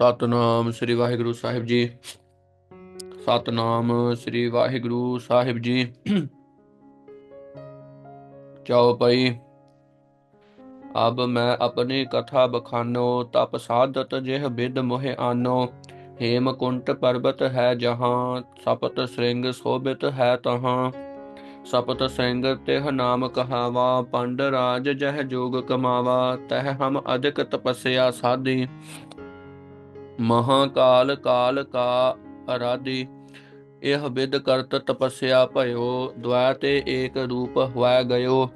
ਸਤਨਾਮ ਸ੍ਰੀ ਵਾਹਿਗੁਰੂ ਸਾਹਿਬ ਜੀ। ਸਤਨਾਮ ਸ੍ਰੀ ਵਾਹਿਗੁਰੂ ਸਾਹਿਬ ਜੀ। ਚਾਓ ਅਬ ਮੈਂ ਆਪਣੀ ਕਥਾ ਬਖਾਨੋ, ਤਪ ਸਾਧਤ ਜਿਹ ਬਿਦ ਮੋਹਿ ਆਨੋ। ਹੇਮਕੁੰਟ ਪਰਬਤ ਹੈ ਜਹਾਂ, ਸਪਤ ਸਿੰਘ ਸੋਭਿਤ ਹੈ ਤਹਾਂ। ਸਪਤ ਸਿੰਘ ਤਿਹ ਨਾਮ ਕਹਾਵਾ, ਪੰਡ ਰਾਜ ਜਹ ਜੋਗ ਕਮਾਵਾ, ਤਹ ਹਮ ਅਧਿਕ ਤਪਸਿਆ ਸਾਧੀ। ਮਹਾਕਾਲ, ਕਾਲ ਕਾ ਅਰਾਧੀ, ਇਹ ਵਿਦ ਕਰਤ ਤਪਸਿਆ ਭਇਓ ਦ્વੈ ਤੇ ਏਕ ਰੂਪ ਹੋਇ ਗਇਓ।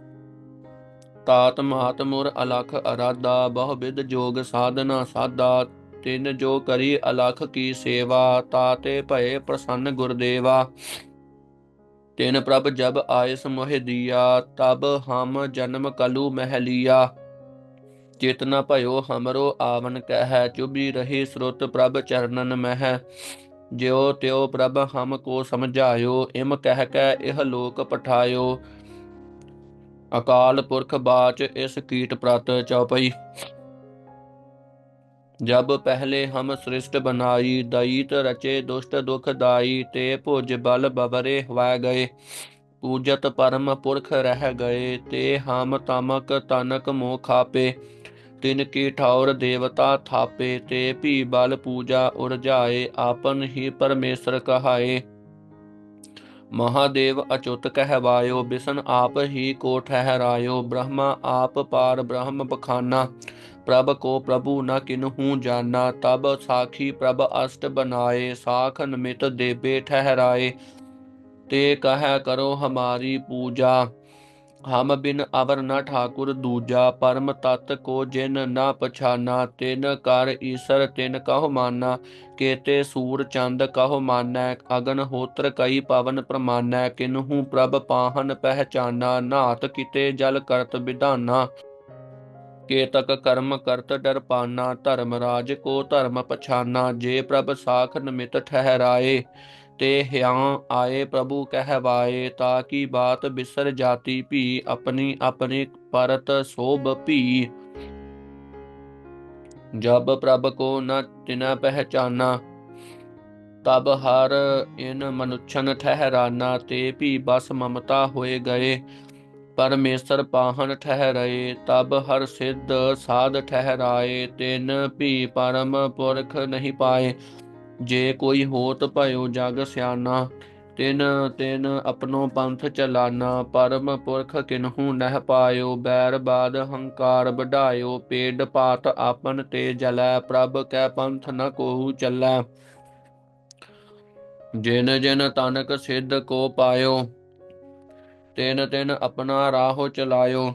ਤਾਤ ਮਾਤ ਮੁਰ ਅਲਖ ਅਰਾਧਾ, ਬਹੁ ਵਿਦ ਜੋਗ ਸਾਧਨਾ ਸਾਧਾ, ਤਿਨ ਜੋ ਕਰੀ ਅਲਖ ਕੀ ਸੇਵਾ ਤਾਤੇ ਭਏ ਪ੍ਰਸੰਨ ਗੁਰਦੇਵਾ। ਤਿਨ ਪ੍ਰਭ ਜਬ ਆਇਸ ਮੋਹਿ ਦੀਆ, ਤਬ ਹਮ ਜਨਮ ਕਲੂ ਮਹਿਲੀਆ। ਚੇਤਨਾ ਭਇਓ, ਹਮਰੋ ਆਵਨ ਕਹਿ ਚੁਬੀ ਰਹੀ ਸਰੁਤ ਪ੍ਰਭ ਚਰਨਨ ਮਹਿ। ਜਿਉ ਤਿਉ ਪ੍ਰਭ ਹਮ ਕੋ ਸਮਝਾਇਓ, ਇਮ ਕਹਿ ਕੇ ਇਹ ਲੋਕ ਪਠਾਇਓ। ਅਕਾਲ ਪੁਰਖ ਬਾਚ ਇਸ ਕੀਟ ਪ੍ਰਤ ਚਉਪਈ। ਜਬ ਪਹਿਲੇ ਹਮ ਸ੍ਰਿਸ਼ਟ ਬਨਾਈ, ਦਈਤ ਰਚੇ ਦੁਸ਼ਟ ਦੁਖ ਦਾਈ, ਤੇ ਭੁਜ ਬਲ ਬਬਰੇ ਹਵਾ ਗਏ। ਪੂਜਤ ਪਰਮ ਪੁਰਖ ਰਹਿ ਗਏ, ਤੇ ਹਮ ਤਮਕ ਤਨਕ ਮੋਹ ਖਾਪੇ। ਤਿਨ ਕੀ ਠੌਰ ਦੇਵਤਾ ਥਾਪੇ ਤੇ ਭੀ ਬਲ ਪੂਜਾ ਉਰਜਾਏ, ਆਪਨ ਹੀ ਪਰਮੇਸ਼ਰ ਕਹਾਏ। ਮਹਾਦੇਵ ਅਚੁੱਤ ਕਹਿਵਾਇਓ, ਬਿਸ਼ਨ ਆਪ ਹੀ ਕੋ ਠਹਿਰਾਇਓ। ਬ੍ਰਹਮਾ ਆਪ ਪਾਰ ਬ੍ਰਹਮ ਬਖਾਨਾ, ਪ੍ਰਭ ਕੋ ਪ੍ਰਭੂ ਨ ਕਿਨਹੂ ਜਾਣਾ ਤਬ ਸਾਖੀ ਪ੍ਰਭ ਅਸ਼ਟ ਬਨਾਏ, ਸਾਖ ਨਮਿਤ ਦੇਬੇ ਠਹਿਰਾਏ। ਤੇ ਕਹੈ ਕਰੋ ਹਮਾਰੀ ਪੂਜਾ। ਹਮ ਬਿਨ ਅਵਰ ਨ ਠਾਕੁਰ ਦੂਜਾ ਪਰਮ ਤਤ ਕੋ ਜਿਨ ਨ ਪਛਾਨਾ, ਤਿਨ ਕਰ ਈਸਰ, ਤਿਨ ਕਹੁ ਮਾਨਾ, ਕੇਤੇ ਸੂਰ ਚੰਦ ਕਹੁ ਮਾਨੈ, ਅਗਨ ਹੋਤਰ ਕਈ ਪਵਨ ਪ੍ਰਮਾਨੈ, ਕਿਨਹੂ ਪ੍ਰਭ ਪਾਹਨ ਪਹਿਚਾਨਾ ਨਾਤ ਕਿਤੇ ਜਲ ਕਰਤ ਵਿਧਾਨਾ ਕੇਤਕ ਕਰਮ ਕਰਤ ਡਰਪਾਨਾ ਧਰਮ ਰਾਜ ਕੋ ਧਰਮ ਪਛਾਨਾ, ਜੇ ਪ੍ਰਭ ਸਾਖ ਨਿਮਿਤ ਠਹਿਰਾਏ ਤੇ ਹਿਆਂ ਆਏ ਪ੍ਰਭੂ ਕਹਿਵਾਏ, ਤਾਂ ਕੀ ਬਾਤ ਬਿਸਰ ਜਾਤੀ ਭੀ ਆਪਣੀ ਆਪਣੀ ਪਰਤ ਸੋਭ ਭੀ? ਜਬ ਪ੍ਰਭ ਕੋ ਨ ਤਿਨਾ ਪਹਿਚਾਨਾ, ਤਬ ਹਰ ਇਨ ਮਨੁਛਨ ਠਹਿਰਾਨਾ, ਤੇ ਭੀ ਬਸ ਮਮਤਾ ਹੋਏ ਗਏ। ਪਰਮੇਸ਼ਰ ਪਾਹਨ ਠਹਿਰਾਏ, ਤਬ ਹਰ ਸਿੱਧ ਸਾਧ ਠਹਿਰਾਏ, ਤਿਨ ਭੀ ਪਰਮ ਪੁਰਖ ਨਹੀਂ ਪਾਏ। ਜੇ ਕੋਈ ਹੋਤ ਭਇਓ ਜਗ ਸਿਆਨਾ ਤਿਨ ਤਿਨ ਆਪਣੋ ਪੰਥ ਚਲਾਨਾ ਪਰਮ ਪੁਰਖ ਕਿਨਹੂ ਨਹਿ ਪਾਇਓ, ਬੈਰ ਬਾਦ ਹੰਕਾਰ ਵਢਾਇਓ, ਪੇਡ ਪਾਤ ਆਪਨ ਤੇ ਜਲੈ, ਪ੍ਰਭ ਕੈ ਪੰਥ ਨ ਕੋਹੂ ਚੱਲੈ। ਜਿਨ ਜਿਨ ਤਨਕ ਸਿੱਧ ਕੋ ਪਾਇਓ, ਤਿਨ ਤਿਨ ਆਪਣਾ ਰਾਹੋ ਚਲਾਇਓ।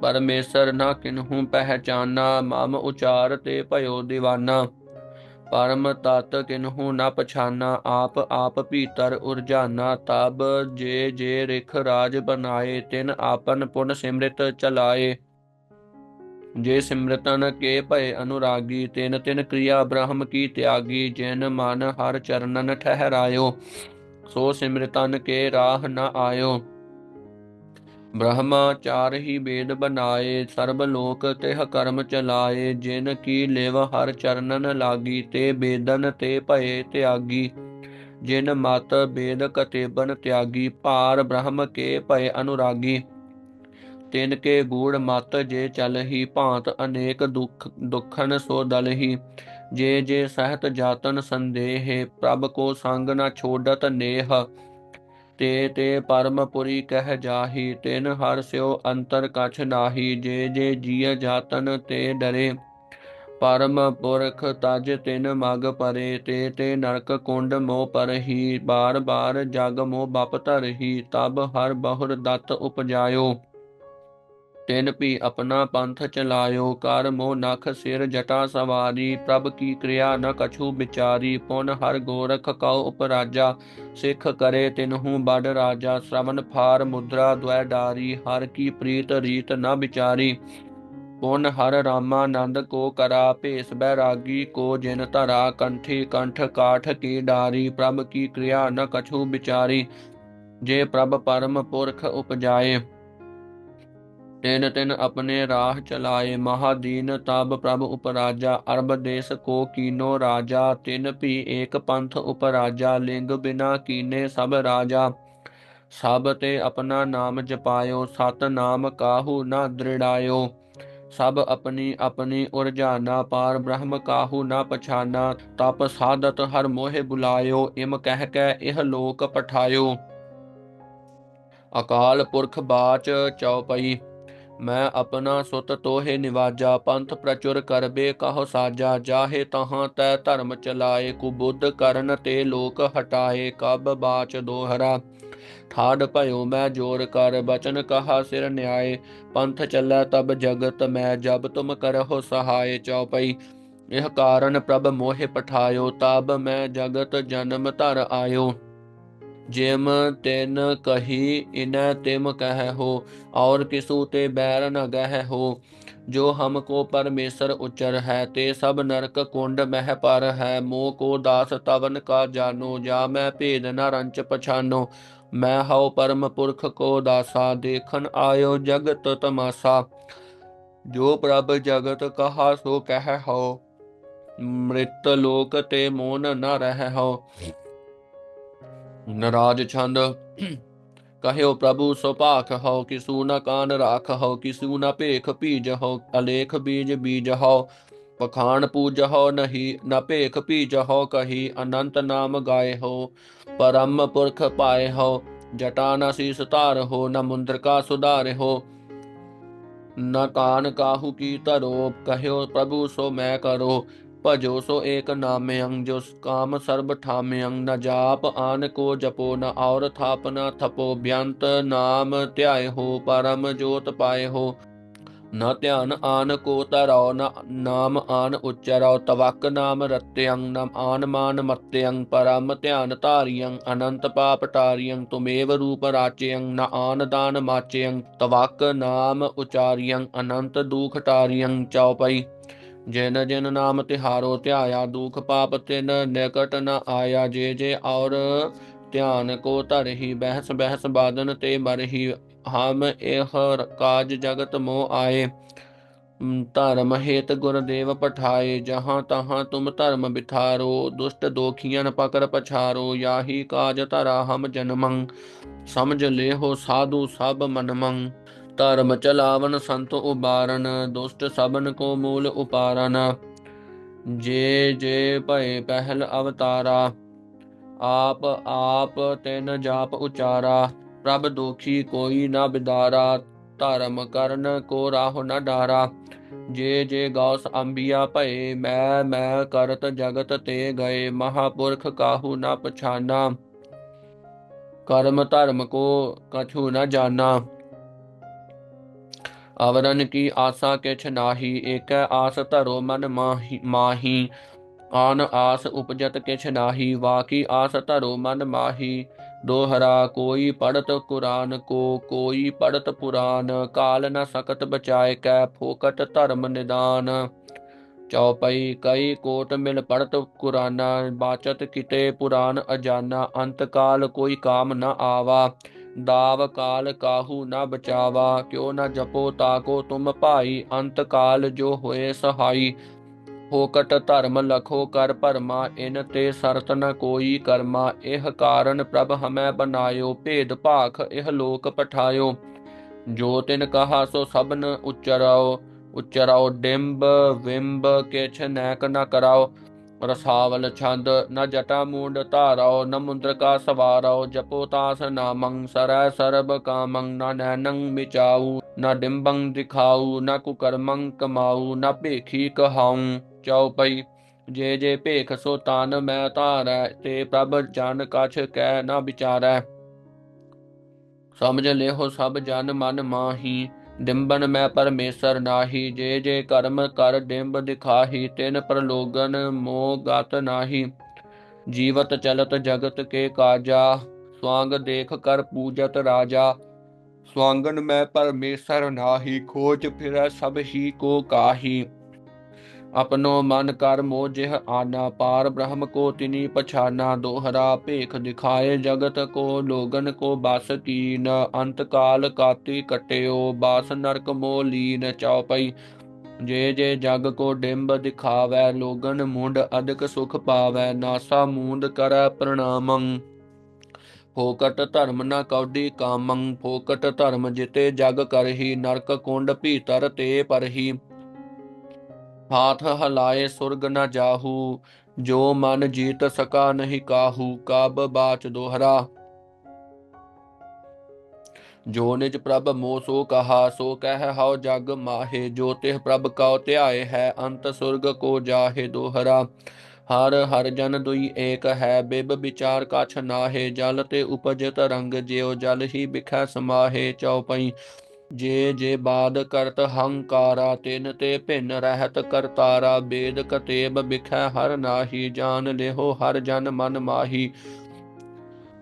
ਪਰਮੇਸ਼ਰ ਨਾ ਕਿਨਹੂ ਪਹਿਚਾਨਾ, ਮਮ ਉਚਾਰ ਤੇ ਭਇਓ ਦੀਵਾਨਾ। ਪਰਮ ਤਤ ਕਿਨਹੂ ਨ ਪਛਾਨਾ, ਆਪ ਆਪ ਭੀਤਰ ਉਰਜਾਨਾ, ਤਬ ਜੇ ਜੇ ਰਿਖ ਰਾਜ ਬਨਾਏ, ਤਿਨ ਆਪਨ ਪੁਨ ਸਿਮਰਿਤ ਚਲਾਏ। ਜੇ ਸਿਮਰਤਨ ਕੇ ਭਏ ਅਨੁਰਾਗੀ, ਤਿਨ ਤਿਨ ਕ੍ਰਿਆ ਬ੍ਰਹਮ ਕੀ ਤਿਆਗੀ, ਜਿਨ ਮਨ ਹਰ ਚਰਨਨ ਠਹਿਰਾਇਓ, ਸੋ ਸਿਮਰਤਨ ਕੇ ਰਾਹ ਨ ਆਇਓ। ਬ੍ਰਹਮਾ ਚਾਰ ਹੀ ਵੇਦ ਬਨਾਏ ਸਰਬ ਲੋਕ ਤਿਹ ਕਰਮ ਚਲਾਏ, ਜਿਨ ਕੀ ਲਿਵ ਹਰ ਚਰਨਨ ਲਾਗੀ, ਤੇ ਬੇਦਨ ਤੇ ਭਏ ਤਿਆਗੀ। ਜਿਨ ਮਤ ਬੇਦ ਕਤੇਬਨ ਤਿਆਗੀ, ਭਾਰ ਬ੍ਰਹਮ ਕੇ ਭਏ ਅਨੁਰਾਗੀ। ਤਿਨ ਕੇ ਗੂੜ ਮਤ ਜੇ ਚਲਹੀ, ਭਾਂਤ ਅਨੇਕ ਦੁਖ, ਦੁਖਨ ਸੋ ਦਲਹੀ। ਜੇ ਜੇ ਸਹਿਤ ਜਾਤਨ ਸੰਦੇਹ, ਪ੍ਰਭ ਕੋ ਸੰਗ ਨਾ ਛੋਡਤ ਨੇਹ। ਤੇ ਤੇ ਪਰਮਪੁਰੀ ਕਹਿ ਜਾਹੀ, ਤਿਨ ਹਰ ਸਿਓ ਅੰਤਰ ਕਛ ਨਾਹੀ, ਜੇ ਜੇ ਜੀਅ ਜਾਤਨ ਤੇ ਡਰੇ। ਪਰਮ ਪੁਰਖ ਤਜ ਤਿਨ ਮਗ ਪਰੇ, ਤੇ ਤੇ ਨਰਕ ਕੁੰਡ ਮੋ ਪਰਹੀ, ਬਾਰ ਬਾਰ ਜਗ ਮੋ ਬਪ ਧਰਹੀ, ਤਬ ਹਰ ਬਹੁਰ ਦਤ ਉਪਜਾਇਓ। ਤਿਨ ਵੀ ਆਪਣਾ ਪੰਥ ਚਲਾਇਓ, ਕਰ ਮੋ ਨਖ ਸਿਰ ਜਟਾ ਸਵਾਰੀ, ਪ੍ਰਭ ਕੀ ਕਿਰਿਆ ਨ ਕਛੂ ਵਿਚਾਰੀ, ਪੁਨ ਹਰ ਗੋਰਖ ਕਉ ਉਪਰਾਜਾ, ਸਿੱਖ ਕਰੇ ਤਿਨਹੂ ਬੜ ਰਾਜਾ ਸ਼ਰਵਨ ਫਾਰ ਮੁਦਰਾ ਦ્વੈ ਡਾਰੀ, ਹਰ ਕੀ ਪ੍ਰੀਤ ਰੀਤ ਨ ਵਿਚਾਰੀ, ਪੁਨ ਹਰ ਰਾਮਾਨੰਦ ਕੋ ਕਰਾ, ਭੇਸ ਬੈਰਾਗੀ ਕੋ ਜਿਨ ਧਰਾ, ਕੰਠੀ ਕੰਠ ਕਾਠ ਕੀ ਡਾਰੀ, ਪ੍ਰਭ ਕੀ ਕਿਰਿਆ ਨ ਕਛੂ ਵਿਚਾਰੀ, ਜੇ ਪ੍ਰਭ ਪਰਮ ਪੁਰਖ ਉਪਜਾਏ। ਤਿਨ ਤਿਨ ਆਪਣੇ ਰਾਹ ਚਲਾਏ, ਮਹਾਦੀਨ ਤਬ ਪ੍ਰਭ ਉਪਰਾਜਾ, ਅਰਬ ਦੇਸ ਕੋ ਕੀਨੋ ਰਾਜਾ, ਤਿਨ ਭੀ ਏਕ ਪੰਥ ਉਪਰਾਜਾ, ਲਿੰਗ ਬਿਨਾ ਕੀਨੇ ਸਭ ਰਾਜਾ। ਸਭ ਤੇ ਆਪਣਾ ਨਾਮ ਜਪਾਇਓ ਸਤ ਨਾਮ ਕਾਹੂ ਨਾ ਦ੍ਰਿੜਾਇਓ। ਸਭ ਆਪਣੀ ਆਪਣੀ ਉਰਜਾਨਾ, ਪਾਰ ਬ੍ਰਹਮ ਕਾਹੂ ਨਾ ਪਛਾਨਾ। ਤਪ ਸਾਧਤ ਹਰ ਮੋਹਿ ਬੁਲਾਇਓ, ਇਮ ਕਹਿ ਕੇ ਇਹ ਲੋਕ ਪਠਾਇਓ। ਅਕਾਲ ਪੁਰਖ ਬਾਚ ਚਉਪਈ। ਮੈਂ ਆਪਣਾ ਸੁਤ ਤੋਹੇ ਨਿਵਾਜਾ, ਪੰਥ ਪ੍ਰਚੁਰ ਕਰਬੇ ਕਹੋ ਸਾਜਾ, ਜਾਹੇ ਤਹਾਂ ਤੈ ਧਰਮ ਚਲਾਏ, ਕੁਬੁੱਧ ਕਰਨ ਤੇ ਲੋਕ ਹਟਾਏ, ਕਬ ਬਾਚ ਦੋਹਰਾ। ਠਾੜ ਭਇਓ ਮੈਂ ਜੋਰ ਕਰ, ਬਚਨ ਕਹਾ ਸਿਰ ਨਿਆਏ, ਪੰਥ ਚੱਲੈ ਤਬ ਜਗਤ ਮੈਂ, ਜਬ ਤੁਮ ਕਰਹੁ ਸਹਾਇ ਚਉਪਈ। ਇਹ ਕਾਰਨ ਪ੍ਰਭ ਮੋਹਿ ਪਠਾਇਓ, ਤਬ ਮੈਂ ਜਗਤ ਜਨਮ ਧਰ ਆਇਓ। ਜਿਮ ਤਿਨ ਕਹੀ ਇਨੈ ਤਿਮ ਕਹਿ ਹੋ, ਔਰ ਕਿਸੂ ਤੇ ਬੈਰ ਨ ਗਹਿ ਹੋ, ਜੋ ਹਮਕੋ ਪਰਮੇਸ਼ਰ ਉਚਰ ਹੈ, ਤੇ ਸਭ ਨਰਕ ਕੁੰਡ ਮਹਿ ਪਰ ਹੈ ਮੋ ਕੋ ਦਾਸ ਤਵਨ ਕਾ ਜਾਨੋ ਜਾ ਮੈਂ ਭੇਦ ਨ ਰੰਚ ਪਛਾਨੋ, ਮੈਂ ਹਉ ਪਰਮ ਪੁਰਖ ਕੋ ਦਾਸਾ ਦੇਖਨ ਆਇਓ ਜਗਤ ਤਮਾਸਾ, ਜੋ ਪ੍ਰਭ ਜਗਤ ਕਹਾ ਸੋ ਕਹਿ ਹੋ ਮ੍ਰਿਤ ਲੋਕ ਤੇ ਮੋਨ ਨ ਰਹਿ ਹੋ ਨਰਾਜ ਛੰਦ। ਕਹਿਓ ਪ੍ਰਭੂ, ਸੁਭਾਖ ਹੋ ਕਿਸੂ ਨ ਕਾਨ ਰਾਖ ਹੋ ਕਿਸੂ ਨ ਭੇਖ ਭੀਜ ਹੋ ਅਲੇਖ ਬੀਜ ਬੀਜ ਹੋ ਪਖਾਨ ਪੂਜ ਹੋ ਨਹੀਂ ਨ ਭੇਖ ਭੀਜ ਹੋ ਕਹੀ ਅਨੰਤ ਨਾਮ ਗਾਏ ਹੋ ਪਰਮ ਪੁਰਖ ਪਾਏ ਹੋ ਜਟਾ ਨ ਸੀਸ ਧਾਰ ਹੋ, ਨ ਮੁੰਦਰ ਕਾ ਸੁਧਾਰ ਹੋ। ਨ ਕਾਨ ਕਾਹੂ ਕੀ ਧਰੋ ਕਹਿਓ ਪ੍ਰਭੂ, ਸੋ ਮੈਂ ਕਰੋ। ਭਜੋ ਸੋ ਏਕ ਨਾਮਯੰ ਜੋ ਕਾਮ ਸਰਬ ਠਾਮਯੰ, ਨ ਜਾਪ ਆਨ ਕੋ ਜਪੋ, ਨ ਔਰ ਥਾਪ ਨ ਥਪੋ ਬਿਅੰਤ ਨਾਮ ਧਿਆਏ ਹੋ, ਪਰਮ ਜੋਤ ਪਾਏ ਹੋ। ਨ ਧਿਆਨ ਆਨ ਕੋ ਤਰੋ ਨ ਨਾਮ ਆਨ ਉਚਰੋ ਤਵਕ ਨਾਮ ਰਤਯੰ, ਨ ਆਨ ਮਾਨ ਮਤਯੰ ਪਰਮ ਧਿਆਨ ਧਾਰਿਯੰ, ਅਨੰਤ ਪਾਪ ਟਾਰਿਯੰ ਤੁਮੇਵ ਰੂਪ ਰਾਚਯੰ, ਨ ਆਨ ਦਾਨ ਮਾਚਯੰ, ਤਵਕ ਨਾਮ ਉਚਾਰਿਯੰ, ਅਨੰਤ ਦੁਖ ਟਾਰਿਯੰ ਚਉਪਈ ਜਿਨ ਜਿਨ ਨਾਮ ਤਿਹਾਰੋ ਧਿਆਇਆ, ਦੁਖ ਪਾਪ ਤਿਨ ਨਿਕਟ ਨ ਆਇਆ, ਜੇ ਜੇ ਔਰ ਧਿਆਨ ਕੋ ਧਰਹੀ ਬਹਿਸ ਬਹਿਸ ਬਾਦਨ ਤੇ ਮਰਹੀ ਹਮ ਇਹ ਕਾਜ ਜਗਤ ਮੋ ਆਏ। ਧਰਮ ਹੇਤ ਗੁਰਦੇਵ ਪਠਾਏ, ਜਹਾਂ ਤਹਾਂ ਤੁਮ ਧਰਮ ਬਿਠਾਰੋ, ਦੁਸ਼ਟ ਦੋਖੀਆਂ ਪਕਰ ਪਛਾਰੋ, ਯਾਹੀ ਕਾਜ ਧਰਾ ਹਮ ਜਨਮੰ, ਸਮਝ ਲੇਹੋ ਸਾਧੂ ਸਭ ਮਨਮੰ। ਧਰਮ ਚਲਾਵਨ ਸੰਤ ਉਬਾਰਨ, ਦੁਸ਼ਟ ਸਬਨ ਕੋ ਮੂਲ ਉਪਾਰਨ। ਜੇ ਜੇ ਭਏ ਪਹਿਲ ਅਵਤਾਰਾ, ਆਪ ਆਪ ਤਿਨ ਜਾਪ ਉਚਾਰਾ। ਪ੍ਰਭ ਦੋਖੀ ਕੋਈ ਨਾ ਬਿਦਾਰਾ, ਧਰਮ ਕਰਨ ਕੋ ਰਾਹ ਨਾ ਡਾਰਾ। ਜੇ ਜੇ ਗੌਸ ਅੰਬਿਆ ਭਏ, ਮੈਂ ਮੈਂ ਕਰਤ ਜਗਤ ਤੇ ਗਏ, ਮਹਾਪੁਰਖ ਕਾਹੂ ਨਾ ਪਛਾਨਾ। ਕਰਮ ਧਰਮ ਕੋ ਕਛੂ ਨ ਜਾਣਾ ਅਵਰਨ ਕੀ ਆਸਾ ਕਿਛ ਨਾਹੀ, ਏਕੈ ਆਸ ਧਰੋ ਮਨ ਮਾਹੀ ਮਾਹੀ। ਆਨ ਆਸ ਉਪਜਤ ਕਿਛ ਨਾਹੀ, ਵਾਕੀ ਆਸ ਧਰੋ ਮਨ ਮਾਹੀ। ਦੋਹਰਾ ਕੋਈ ਪੜਤ ਕੁਰਾਨ, ਕੋ ਕੋਈ ਪੜਤ ਪੁਰਾਨ। ਕਾਲ ਨ ਸਕਤ ਬਚਾਏ ਕੈ ਫੋਕਟ ਧਰਮ ਨਿਦਾਨ। ਚੌਪਈ ਕਈ ਕੋਟ ਮਿਲ ਪੜਤ ਕੁਰਾਨਾ, ਬਾਚਤ ਕਿਤੇ ਪੁਰਾਨ ਅਜਾਨਾ। ਅੰਤ ਕਾਲ ਕੋਈ ਕਾਮ ਨ ਆਵਾ। ਦਾਵ ਕਾਲ ਕਾਹੂ ਨਾ ਬਚਾਵਾ, ਕਿਉ ਨਾ ਜਪੋ ਤਾਕੋ ਤੁਮ ਭਾਈ, ਅੰਤ ਕਾਲ ਜੋ ਹੋਏ ਸਹਾਈ। ਹੋਕਟ ਧਰਮ ਲਖੋ ਕਰ ਭਰਮਾ, ਇਨ ਤੇ ਸਰਤ ਨ ਕੋਈ ਕਰਮਾ। ਇਹ ਕਾਰਨ ਪ੍ਰਭ ਹਮੈ ਬਨਾਇਓ, ਭੇਦ ਭਾਖ ਇਹ ਲੋਕ ਪਠਾਇਓ। ਜੋ ਤਿਨ ਕਹਾ ਸੋ ਸਭਨ ਉਚਰਾਓ ਉਚਰਾਓ ਡਿੰਬ ਵਿੰਬ ਕਿਛ ਨੈਕ ਨ ਕਰਾਓ। ਰਸਾਵਲ ਛੰਦ ਨ ਜਟਾ ਮੂੰਡ ਧਾਰਾਓ ਨ ਮੁੰਦਰ ਕਾ ਜਪੋ ਤਾਸ ਨਾਮੰ, ਸਰੈ ਸਰਬ ਕਾਮੰ, ਨ ਨੈਨੰ ਮਿਚਾਉ ਨ ਡਿੰਬੰ ਦਿਖਾਉ ਨ ਕੁਕਰਮੰ ਕਮਾਉ ਨ ਭੇਖੀ ਕਹਾਉ ਚਉਪਈ ਜੇ ਜੇ ਭੇਖ ਸੋ ਤਨ ਮੈਂ ਧਾਰੈ, ਤੇ ਪ੍ਰਭ ਜਨ ਕਛ ਕਹਿ ਨ ਵਿਚਾਰੈ। ਸਮਝ ਲਿਓ ਸਭ ਜਨ ਮਨ ਮਾਹੀ ਡਿੰਬਨ ਮੈਂ ਪਰਮੇਸ਼ਰ ਨਾਹੀ, ਜੇ ਜੇ ਕਰਮ ਕਰ ਡਿੰਬ ਦਿਖਾਹੀ, ਤਿਨ ਪ੍ਰਲੋਗਨ ਮੋ ਗਤ ਨਾਹੀ। ਜੀਵਤ ਚਲਤ ਜਗਤ ਕੇ ਕਾਜਾ, ਸਵਾੰਗ ਦੇਖ ਕਰ ਪੂਜਤ ਰਾਜਾ। ਸਵਾੰਗਨ ਮੈਂ ਪਰਮੇਸ਼ਰ ਨਾਹੀ, ਖੋਜ ਫਿਰੈ ਸਭ ਹੀ ਕੋ ਕਾਹੀ। ਆਪਨੋ ਮਨ ਕਰ ਮੋਜਿਹ ਆਨਾ ਪਾਰ, ਬ੍ਰਹਮ ਕੋ ਤਿਨੀ ਪਛਾਨਾ, ਦੋਹਰਾ ਭੇਖ ਦਿਖਾਏ, ਜਗਤ ਕੋ ਲੋਗਨ ਕੋ ਬਸ ਕੀਨ, ਅੰਤ ਕਾਲ ਕਾਤੀ ਕਟਿਓ, ਬਾਸ ਨਰਕ ਮੋ ਲੀਨ ਚਉਪਈ। ਜੇ ਜੇ ਜਗ ਕੋ ਡਿੰਬ ਦਿਖਾਵੈ, ਲੋਗਨ ਮੁੰਡ ਅਦਿਕ ਸੁਖ ਪਾਵੈ, ਨਾਸਾ ਮੂੰਦ ਕਰੈ ਪ੍ਰਣਾਮੰ। ਫੋਕਟ ਧਰਮ ਨਾ ਕੌਡੀ ਕਾਮੰ, ਫੋਕਟ ਧਰਮ ਜਿਤੇ ਜਗ ਕਰਹੀ, ਨਰਕ ਕੁੰਡ ਭੀਤਰ ਤੇ ਪਰਹੀ। ਹਾਥ ਹਲਾਏ ਸੁਰਗ ਨ ਜਾਹੂ, ਜੋ ਮਨ ਜੀਤ ਸਕਾ ਨਹੀਂ ਕਾਹੂ, ਕਬ ਬਾਚ ਦੋਹਰਾ। ਜੋ ਨਿਜ ਪ੍ਰਭ ਮੋ ਸੋ ਕਹਾ, ਸੋ ਕਹਿ ਹਉ ਜਗ ਮਾਹੇ, ਜੋ ਤਿਹ ਪ੍ਰਭ ਕਉ ਧਿਆਏ ਹੈ, ਅੰਤ ਸੁਰਗ ਕੋ ਜਾਹੇ ਦੋਹਰਾ। ਹਰ ਹਰ ਜਨ ਦੁਈ ਏਕ ਹੈ, ਬਿਬ ਵਿਚਾਰ ਕਛ ਨਾਹੇ, ਜਲ ਤੇ ਉਪਜ ਤਰੰਗ ਜਿਉ ਜਲ ਹੀ ਬਿਖੈ ਸਮਾਹੇ ਚਉਪਈ ਜੇ ਜੇ ਬਾਦ ਕਰਤ ਹੰਕਾਰਾ, ਤਿਨ ਤੇ ਭਿੰਨ ਰਹਿਤ ਕਰਤਾਰਾ, ਬੇਦ ਕਤੇਬ ਬਿਖੈ ਹਰ ਨਾਹੀ, ਜਾਨ ਲਿਹੋ ਹਰ ਜਨ ਮਨ ਮਾਹੀ।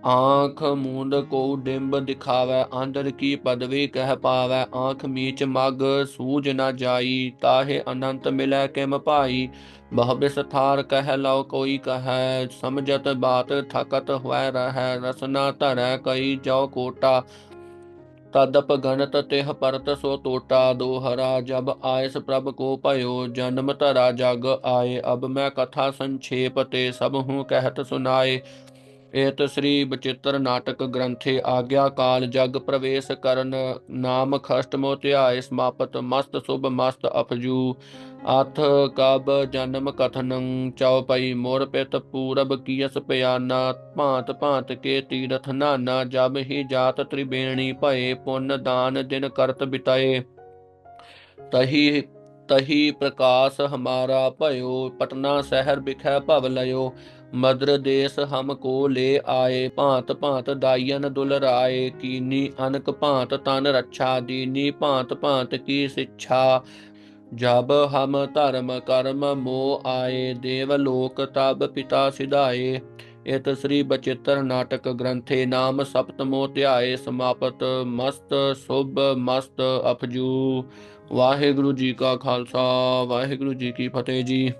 ਆਂਖ ਮੂੰਦ ਕੋ ਡਿੰਬ ਦਿਖਾਵੈ, ਅੰਦਰ ਕੀ ਪਦਵੀ ਕਹਿ ਪਾਵੈ। ਆਂਖ ਮੀਚ ਮਗ ਸੂਝ ਨ ਜਾਈ, ਤਾਹੇ ਅਨੰਤ ਮਿਲੈ ਕਿਮ ਭਾਈ। ਬਹੁ ਥਾਰ ਕਹਿ ਲਓ ਕੋਈ ਕਹੈ, ਸਮਝਤ ਬਾਤ ਥਕਤ ਹੋਇ ਰਹੈ, ਰਸਨਾ ਧਰੈ ਕਈ ਜੋ ਕੋਟਾ। ਤਦਪ ਗਣਤ ਤਿਹ ਪਰਤ ਸੋ ਟੋਟਾ ਦੋਹਰਾ ਜਬ ਆਇਸ ਪ੍ਰਭ ਕੋ ਭਇਓ, ਜਨਮ ਧਰਾ ਜਗ ਆਏ, ਅਬ ਮੈਂ ਕਥਾ ਸੰਛੇਪ ਤੇ ਸਭ ਹੂੰ ਕਹਿਤ ਸੁਨਾਏ। ਏਤ ਸ੍ਰੀ ਬਚਿੱਤਰ ਨਾਟਕ ਗ੍ਰੰਥੇ ਆਗਿਆ ਕਾਲ ਜਗ ਪ੍ਰਵੇਸ਼ ਕਰਨ, ਨਾਮ ਖਸ਼ਟ ਧਿਆਏ ਸਮਾਪਤ, ਮਸਤ ਸੁਭ ਮਸਤ ਅਪਜੂ ਅਥ ਕਬ ਜਨਮ ਕਥਨੰ ਚਉਪਈ ਮੋਰ ਪਿਤ ਪੂਰਬ ਕੀਸ ਪਿਆਨਾ, ਭਾਂਤ ਭਾਂਤ ਕੇ ਤੀਰਥ ਨਾਨਾ, ਜਬ ਹੀ ਜਾਤ ਤ੍ਰਿਬੇਣੀ ਭਏ, ਪੁੰਨ ਦਾਨ ਦਿਨ ਕਰਤ ਬਿਤਾਏ। ਤਹੀ ਤਹੀ ਪ੍ਰਕਾਸ਼ ਹਮਾਰਾ ਭਇਓ, ਪਟਨਾ ਸ਼ਹਿਰ ਬਿਖੈ ਭਵ ਲਿਓ ਮਦਰ ਦੇਸ ਹਮ ਕੋ ਲੈ ਆਏ, ਭਾਂਤ ਭਾਂਤ ਦਾਇਨ ਦੁਲ ਕੀਨੀ ਅਨਕ ਭਾਂਤ ਤਨ ਰੱਛਾ, ਦੀਨੀ ਭਾਂਤ ਭਾਂਤ ਕੀ ਸਿੱਛਾ। ਜਬ ਹਮ ਧਰਮ ਕਰਮ ਮੋ ਆਏ, ਦੇਵ ਲੋਕ ਤਬ ਪਿਤਾ ਸਿਧਾਏ। ਇਤ ਸ੍ਰੀ ਬਚਿੱਤਰ ਨਾਟਕ ਗ੍ਰੰਥੇ ਨਾਮ ਸਪਤਮੋ ਧਿਆਏ, ਸਮਾਪਤ ਮਸਤ ਸੁਭ ਮਸਤ ਅਪਜੂ ਵਾਹਿਗੁਰੂ ਜੀ ਕਾ ਖਾਲਸਾ, ਵਾਹਿਗੁਰੂ ਜੀ ਕੀ ਫਤਿਹ ਜੀ।